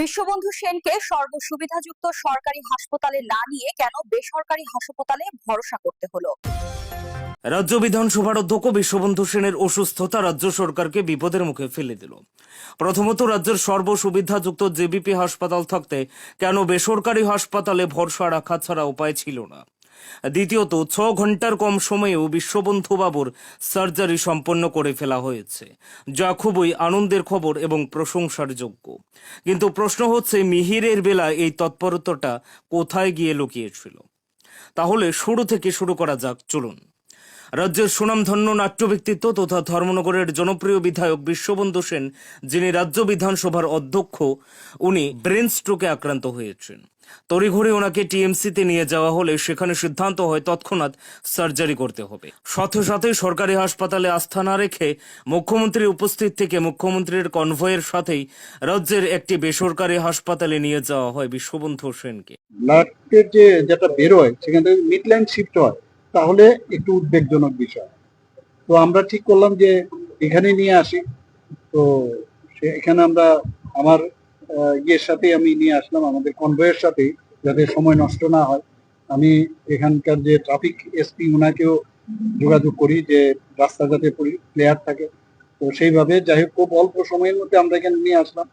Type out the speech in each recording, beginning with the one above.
বিশ্ববন্ধু সেনকে সর্বসুবিধাযুক্ত সরকারি হাসপাতালে না নিয়ে কেন বেসরকারি হাসপাতালে ভরসা করতে হলো? রাজ্য বিধানসভার অধ্যক্ষ বিশ্ববন্ধু সেনের অসুস্থতা রাজ্য সরকারকে বিপদের মুখে ফেলে দিল। প্রথমত, রাজ্যের সর্বসুবিধাযুক্ত জেবিপি হাসপাতাল থাকতে কেন বেসরকারি হাসপাতালে ভরসা রাখা ছাড়া উপায় ছিল না? দ্বিতীয়ত, ছ ঘণ্টার কম সময়েও বিশ্ববন্ধু বাবুর সার্জারি সম্পন্ন করে ফেলা হয়েছে, যা খুবই আনন্দের খবর এবং প্রশংসার যোগ্য। কিন্তু প্রশ্ন হচ্ছে, মিহিরের বেলা এই তৎপরতাটা কোথায় গিয়ে লুকিয়েছিল? তাহলে শুরু থেকে শুরু করা যাক, চলুন। রাজ্যের সুনামধন্য নাট্য ব্যক্তিত্ব তথা ধর্মনগরের জনপ্রিয় বিধায়ক বিশ্ববন্ধু সেন, যিনি রাজ্য বিধানসভার অধ্যক্ষ, উনি ব্রেন স্ট্রোকে আক্রান্ত হয়েছেন। তড়িঘড়ি ওনাকে টিএমসিতে নিয়ে যাওয়া হলে সেখানে সিদ্ধান্ত হয় তৎক্ষণাৎ সার্জারি করতে হবে। সাথে সাথে সরকারি হাসপাতালে আস্থা না রেখে মুখ্যমন্ত্রী উপস্থিত থেকে মুখ্যমন্ত্রীর কনভয়ের সাথেই রাজ্যের একটি বেসরকারি হাসপাতালে নিয়ে যাওয়া হয় বিশ্ববন্ধু সেনকে। যে যেটা বেরোয়, সেখান থেকে মিডল্যান্ড শিফট হয়। তাহলে একটু উদ্বেগজনক বিষয়। তো আমরা ঠিক করলাম যে এখানে নিয়ে আসি। তো এখানে আমরা আমার ইয়ের সাথে আমি নিয়ে আসলাম, আমাদের কনভয়ের সাথে যাতে সময় নষ্ট না হয়। আমি এখানকার যে ট্রাফিক এসপি ওনাকেও যোগাযোগ করি যে রাস্তা যাতে থাকে। তো সেইভাবে যাই হোক, খুব অল্প সময়ের মধ্যে আমরা এখানে নিয়ে আসলাম।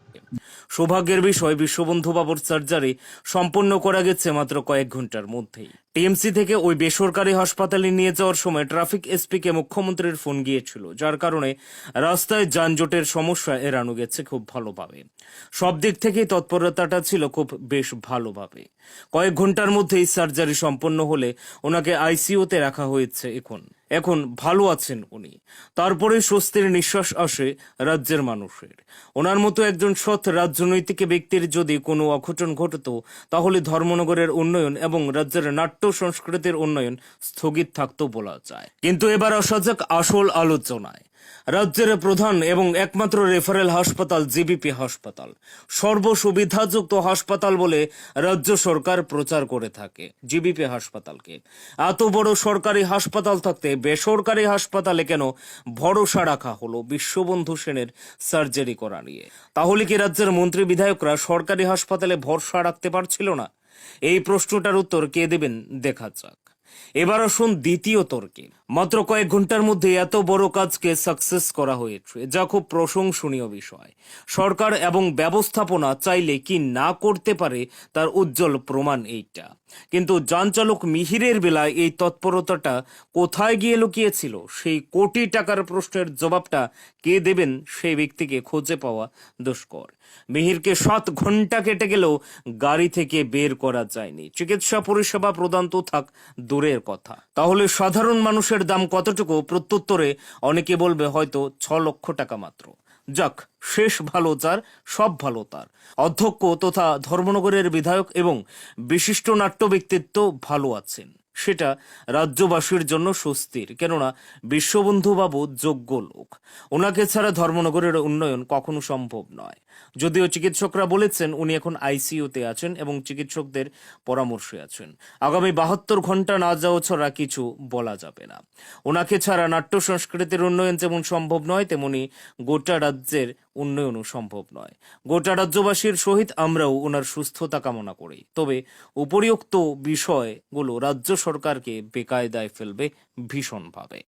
সৌভাগ্যের বিষয়, বিশ্ববন্ধু বাবুর সার্জারি সম্পন্ন করা গেছে মাত্র কয়েক ঘণ্টার মধ্যেই। টিএমসি থেকে ওই বেসরকারি হাসপাতালে নিয়ে যাওয়ার সময় ট্রাফিক এসপিকে মুখ্যমন্ত্রীর ফোন গিয়েছিল, যার কারণে রাস্তায় যানজটের সমস্যা এড়ানো গেছে খুব ভালোভাবে। সব দিক থেকেই তৎপরতাটা ছিল খুব বেশ ভালোভাবে। কয়েক ঘণ্টার মধ্যেই সার্জারি সম্পন্ন হলে ওনাকে আইসিইউতে রাখা হয়েছে এখন। এখন ভালো আছেন উনি। তারপরে স্বস্তির নিঃশ্বাস আসে রাজ্যের মানুষের। ওনার মতো একজন সৎ রাজনৈতিক ব্যক্তির যদি কোনো অঘটন ঘটত, তাহলে ধর্মনগরের উন্নয়ন এবং রাজ্যের নাট্য সংস্কৃতির উন্নয়ন স্থগিত থাকতো বলা যায়। কিন্তু এবার আসা যাক আসল আলোচনায়। রাজ্যের প্রধান এবং একমাত্র রেফারেল হাসপাতাল জিবিপি হাসপাতাল। সর্বসুবিধাযুক্ত হাসপাতাল বলে রাজ্য সরকার প্রচার করে থাকে জিবিপি হাসপাতালকে। এত বড় সরকারি হাসপাতাল থাকতে বেসরকারি হাসপাতালে কেন ভরসা রাখা হলো বিশ্ববন্ধু সেনের সার্জারি করা নিয়ে? তাহলে কি রাজ্যের মন্ত্রী বিধায়করা সরকারি হাসপাতালে ভরসা রাখতে পারছিল না? এই প্রশ্নটার উত্তর কে দেবেন দেখা যাক। এবার আসুন দ্বিতীয় তর্কে। মাত্র কয়েক ঘণ্টার মধ্যে এত বড় কাজকে সাকসেস করা হয়েছে, যা খুব প্রশংসনীয় বিষয়। সরকার এবং ব্যবস্থাপনা চাইলে কি না করতে পারে তার উজ্জ্বল প্রমাণ এইটা। কিন্তু যানচালক মিহিরের বেলায় এই তৎপরতাটা কোথায় গিয়ে লুকিয়েছিল? সেই কোটি টাকার প্রশ্নের জবাবটা কে দেবেন সেই ব্যক্তিকে খুঁজে পাওয়া দুষ্কর। মিহিরকে সাত ঘণ্টা কেটে গেলেও গাড়ি থেকে বের করা যায়নি। চিকিৎসা পরিষেবা প্রদান তো থাক দূরের কথা। তাহলে সাধারণ মানুষের দাম কতটুকু? প্রত্যুত্তরে অনেকে বলবে হয়তো ছ লক্ষ টাকা মাত্র। যাক, শেষ ভালো তার, সব ভালো তার। অধ্যক্ষ তথা ধর্মনগরের বিধায়ক এবং বিশিষ্ট নাট্য ব্যক্তিত্ব ভালো আছেন। সেটা রাজ্যবাসীর জন্য স্বস্তির। কেননা বিশ্ববন্ধু বাবু যোগ্য লোক। ওনাকে ছাড়া ধর্মনগরের উন্নয়ন কখনো সম্ভব নয়। যদিও চিকিৎসকরা বলেছেন, উনি এখন আইসিইউতে আছেন এবং চিকিৎসকদের পরামর্শে আছেন। আগামী বাহাত্তর ঘণ্টা না যাওয়া ছাড়া কিছু বলা যাবে না। ওনাকে ছাড়া নাট্য সংস্কৃতির উন্নয়ন যেমন সম্ভব নয়, তেমনি গোটা রাজ্যের উন্নয়নও সম্ভব নয়। গোটা রাজ্যবাসীর সহিত আমরাও ওনার সুস্থতা কামনা করি। তবে উপরিউক্ত বিষয়গুলো রাজ্য সরকারকে বেকায়দায় ফেলবে ভীষণভাবে।